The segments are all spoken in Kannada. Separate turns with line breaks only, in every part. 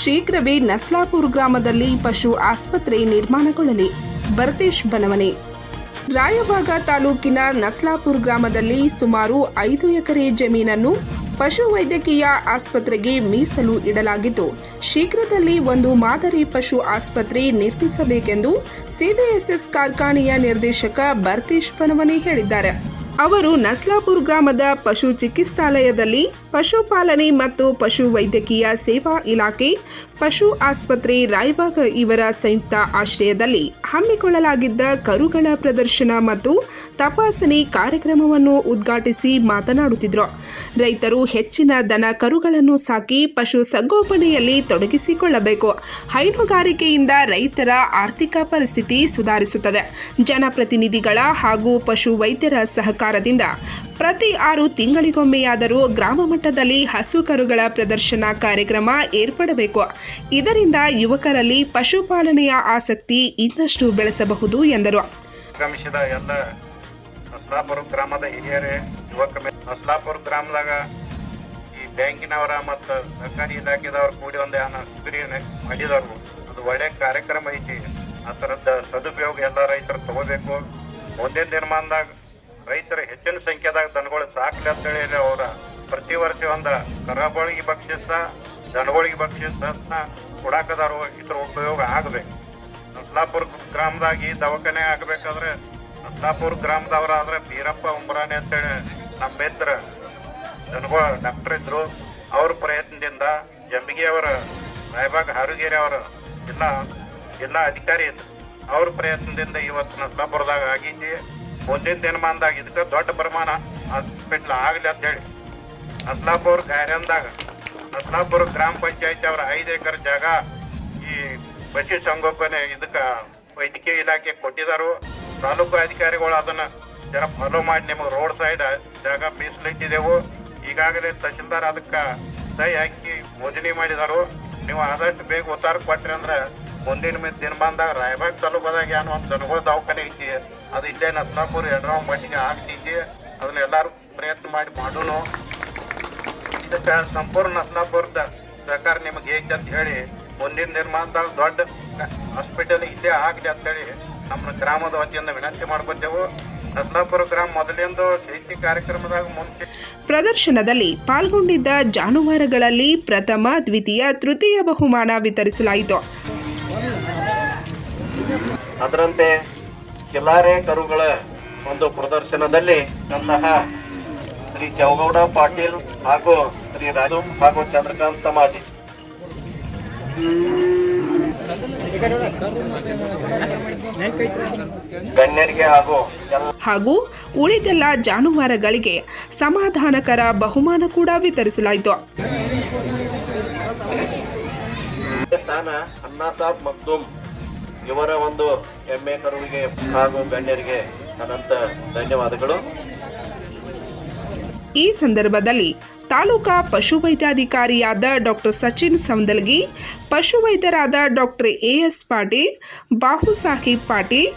ಶೀಘ್ರವೇ ನಸ್ಲಾಪುರ್ ಗ್ರಾಮದಲ್ಲಿ ಪಶು ಆಸ್ಪತ್ರೆ ನಿರ್ಮಾಣಗೊಳ್ಳಲಿ. ಭರತೇಶ್ ಬನವನೆ ರಾಯಬಾಗ ತಾಲೂಕಿನ ನಸ್ಲಾಪುರ್ ಗ್ರಾಮದಲ್ಲಿ ಸುಮಾರು ಐದು ಎಕರೆ ಜಮೀನನ್ನು ಪಶು ವೈದ್ಯಕೀಯ ಆಸ್ಪತ್ರೆಗೆ ಮೀಸಲು ಇಡಲಾಗಿದ್ದು ಶೀಘ್ರದಲ್ಲಿ ಒಂದು ಮಾದರಿ ಪಶು ಆಸ್ಪತ್ರೆ ನಿರ್ಮಿಸಬೇಕೆಂದು ಸಿಬಿಎಸ್ಎಸ್ ಕಾರ್ಖಾನೆಯ ನಿರ್ದೇಶಕ ಭರತೇಶ್ ಬನವನೆ ಹೇಳಿದ್ದಾರೆ. ಅವರು ನಸ್ಲಾಪುರ್ ಗ್ರಾಮದ ಪಶು ಚಿಕಿತ್ಸಾಲಯದಲ್ಲಿ ಪಶುಪಾಲನೆ ಮತ್ತು ಪಶು ವೈದ್ಯಕೀಯ ಸೇವಾ ಇಲಾಖೆ, ಪಶು ಆಸ್ಪತ್ರೆ ರಾಯ್ಬಾಗ ಇವರ ಸಂಯುಕ್ತ ಆಶ್ರಯದಲ್ಲಿ ಹಮ್ಮಿಕೊಳ್ಳಲಾಗಿದ್ದ ಕರುಗಳ ಪ್ರದರ್ಶನ ಮತ್ತು ತಪಾಸಣೆ ಕಾರ್ಯಕ್ರಮವನ್ನು ಉದ್ಘಾಟಿಸಿ ಮಾತನಾಡುತ್ತಿದ್ದರು. ರೈತರು ಹೆಚ್ಚಿನ ದನ ಕರುಗಳನ್ನು ಸಾಕಿ ಪಶು ಸಂಗೋಪನೆಯಲ್ಲಿ ತೊಡಗಿಸಿಕೊಳ್ಳಬೇಕು. ಹೈನುಗಾರಿಕೆಯಿಂದ ರೈತರ ಆರ್ಥಿಕ ಪರಿಸ್ಥಿತಿ ಸುಧಾರಿಸುತ್ತದೆ. ಜನಪ್ರತಿನಿಧಿಗಳ ಹಾಗೂ ಪಶು ವೈದ್ಯರ ಸಹಕಾರದಿಂದ ಪ್ರತಿ ಆರು ತಿಂಗಳಿಗೊಮ್ಮೆಯಾದರೂ ಗ್ರಾಮ ಮಟ್ಟದಲ್ಲಿ ಹಸು ಕರುಗಳ ಪ್ರದರ್ಶನ ಕಾರ್ಯಕ್ರಮ ಏರ್ಪಡಬೇಕು. ಇದರಿಂದ ಯುವಕರಲ್ಲಿ ಪಶುಪಾಲನೆಯ ಆಸಕ್ತಿ ಇನ್ನಷ್ಟು ಬೆಳೆಸಬಹುದು ಎಂದರು.
ಗ್ರಾಮದ ಹಿರಿಯರೇ, ಯುವಕ ನಸ್ಲಾಪುರ ಗ್ರಾಮದಾಗ ಈ ಬ್ಯಾಂಕಿನವರ ಮತ್ತು ಸರ್ಕಾರಿ ಇಲಾಖೆದವ್ರು ಕೂಡಿ ಒಂದು ಏನೋ ಶಿಬಿರ ಮಾಡಿದವ್ರು. ಅದು ಒಳ್ಳೆ ಕಾರ್ಯಕ್ರಮ ಐತಿ. ಆ ಥರದ ಸದುಪಯೋಗ ಎಲ್ಲ ರೈತರು ತಗೋಬೇಕು. ಒಂದೇ ದಿನಮಾನದಾಗ ರೈತರು ಹೆಚ್ಚಿನ ಸಂಖ್ಯೆದಾಗ ದನಗಳು ಸಾಕ್ಲಿ ಅಂತೇಳಿ ಅವರ ಪ್ರತಿ ವರ್ಷ ಒಂದು ಕರಾಬಳಿಗೆ ಬಕ್ಷಿಸ ದನಗಳಿಗೆ ಭಕ್ಷಿಸ ಕೊಡಾಕದಾರು ಇದ್ರ ಉಪಯೋಗ ಆಗಬೇಕು. ನಸ್ಲಾಪುರ ಈ ದವಾಖಾನೆ ಆಗ್ಬೇಕಾದ್ರೆ ನಸ್ಲಾಪುರ ಗ್ರಾಮದವ್ರ ಆದ್ರೆ ಬೀರಪ್ಪ ಅಂತ ಅಂತೇಳಿ ನಮ್ಮ ಮಿತ್ರ ಜನಗಳು ಡಾಕ್ಟರ್ ಇದ್ರು. ಅವ್ರ ಪ್ರಯತ್ನದಿಂದ ಜಂಬಿಗೆ ಅವರ ರಾಯಬಾಗ್ ಹಾರುಗೇರಿ ಅವರ ಜಿಲ್ಲಾ ಜಿಲ್ಲಾ ಅಧಿಕಾರಿ ಇದ್ರು. ಅವ್ರ ಪ್ರಯತ್ನದಿಂದ ಇವತ್ತು ನಸ್ಲಾಪುರದಾಗ ಆಗೈತಿ ಮುಂದಿನ ದಿನಮಾನದಾಗ ಇದಕ್ಕೆ ದೊಡ್ಡ ಪ್ರಮಾಣ ಹಾಸ್ಪಿಟ್ಲ್ ಆಗಲಿ ಅಂತ ಹೇಳಿ. ಅಸ್ಲಾಪುರ್ ಗಾರ್ಯಂದಾಗ ಅಸ್ಲಾಪುರ ಗ್ರಾಮ ಪಂಚಾಯತಿ ಅವರ ಐದು ಎಕರೆ ಜಾಗ ಈ ಪಶು ಸಂಗೋಪನೆ ಇದಕ್ಕ ವೈದ್ಯಕೀಯ ಇಲಾಖೆ ಕೊಟ್ಟಿದ್ದಾರೆ ತಾಲೂಕು ಅಧಿಕಾರಿಗಳು ಅದನ್ನ ಜನ ಫಾಲೋ ಮಾಡಿ ನಿಮಗೆ ರೋಡ್ ಸೈಡ್ ಜಾಗ ಮೀಸಲಿಟ್ಟಿದೆವು. ಈಗಾಗಲೇ ತಹಶೀಲ್ದಾರ್ ಅದಕ್ಕ ಸಹಿ ಹಾಕಿ ಯೋಜನೆ ಮಾಡಿದಾರು. ನೀವು ಆದಷ್ಟು ಬೇಗ ಉತ್ತಾರ ಕೊಟ್ರಿ ಅಂದ್ರೆ ಮುಂದಿನ ದಿನ ದಿನಮಾನದಾಗ ರಾಯಬಾಗ್ ತಾಲೂಕದಾಗ ಏನೋ ಒಂದು ದನಗಳ ದವಾಖಾನೆ ಐತಿ. ಅದು ಇಲ್ಲೇ ನಸ್ಲಾಪುರ ಎರಡರಾವ್ ಮಟ್ಟಿಗೆ ಆಗ್ತೈತಿ ಅದನ್ನ ಎಲ್ಲರೂ ಪ್ರಯತ್ನ ಮಾಡಿ ಮಾಡೋನು. ಇದಕ್ಕೆ ಸಂಪೂರ್ಣ ನಸ್ಲಾಪುರದ ಸರ್ಕಾರ ನಿಮಗೆ ಐತಿ ಅಂತ ಹೇಳಿ, ಮುಂದಿನ ನಿರ್ಮಾಣದಾಗ ದೊಡ್ಡ ಹಾಸ್ಪಿಟಲ್ ಇಲ್ಲೇ ಆಗಲಿ ಅಂತ ಹೇಳಿ ನಮ್ಮ ಗ್ರಾಮದ ವತಿಯಿಂದ ವಿನಂತಿ ಮಾಡ್ಕೊತೇವು.
ಪ್ರದರ್ಶನದಲ್ಲಿ ಪಾಲ್ಗೊಂಡಿದ್ದ ಜಾನುವಾರುಗಳಲ್ಲಿ ಪ್ರಥಮ, ದ್ವಿತೀಯ, ತೃತೀಯ ಬಹುಮಾನ ವಿತರಿಸಲಾಯಿತು.
ಅದರಂತೆ ಕಿಲಾರೆ ಕರುಗಳ ಒಂದು ಪ್ರದರ್ಶನದಲ್ಲಿ ನಂತಹ ಶ್ರೀ ಚೌಗೌಡ ಪಾಟೀಲ್ ಹಾಗೂ ಶ್ರೀ ರಾಜು ಹಾಗೂ ಚಂದ್ರಕಾಂತ್ ಸಮಾಧಿ. ಗಣ್ಯರಿಗೆ ಹಾಗೂ
ಹಾಗೂ ಉಳಿದೆಲ್ಲ ಜಾನುವಾರುಗಳಿಗೆ ಸಮಾಧಾನಕರ ಬಹುಮಾನ ಕೂಡ ವಿತರಿಸಲಾಯಿತು.
ಸ್ಥಾನ ಅನ್ನಾಸಾಬ್ ಮಕ್ದುಮ್. ಇವರ ಒಂದು ಹೆಮ್ಮೆ ಕರುವಿಗೆ ಹಾಗೂ ಗಣ್ಯರಿಗೆ ಅನಂತ ಧನ್ಯವಾದಗಳು.
ಈ ಸಂದರ್ಭದಲ್ಲಿ ತಾಲೂಕಾ ಪಶುವೈದ್ಯಾಧಿಕಾರಿಯಾದ doctor Sachin Soundalgi ಪಶುವೈದ್ಯರಾದ doctor A S Patil, Bahu Saheb Patil,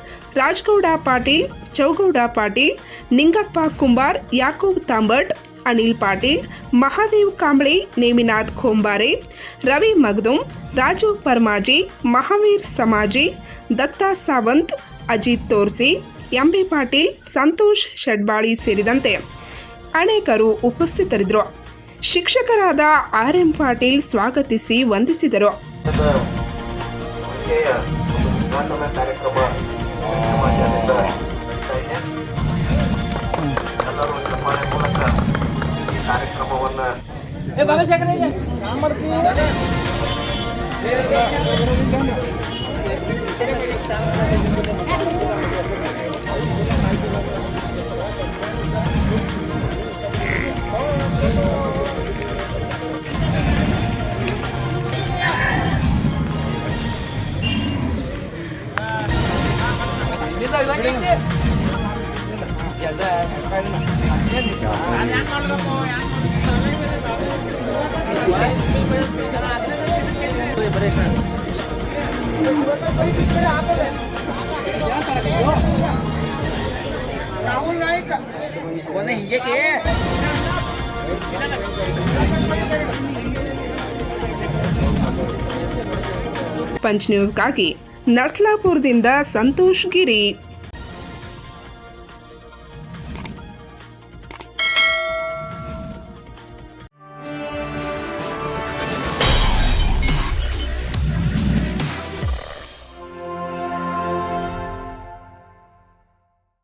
ರಾಜ್ಗೌಡ Patil, ಚೌಗೌಡ Patil, Ningappa Kumbar, Yakub ತಾಂಬಟ್, Anil Patil, Mahadev Kamble, Neminath Khombare Ravi Magdum, Raju ಪರ್ಮಾಜಿ, Mahavir ಸಮಾಜಿ, Datta Sawant, Ajit ತೋರ್ಸಿ, ಎಂಬಿ ಪಾಟೀಲ್, ಸಂತೋಷ್ ಶೆಡ್ಬಾಳಿ ಸೇರಿದಂತೆ ಅನೇಕರು ಉಪಸ್ಥಿತರಿದ್ದರು. ಶಿಕ್ಷಕರಾದ ಆರ್ ಎಂ ಪಾಟೀಲ್ ಸ್ವಾಗತಿಸಿ ವಂದಿಸಿದರು.
ಕಾರ್ಯಕ್ರಮವನ್ನು ರಾಹುಲ್ ನಾಯ್ಕ ಒಂದ
ಪಂಚ್ ನ್ಯೂಸ್ಗಾಗಿ ನಸ್ಲಾಪುರದಿಂದ ಸಂತೋಷ್ ಗಿರಿ.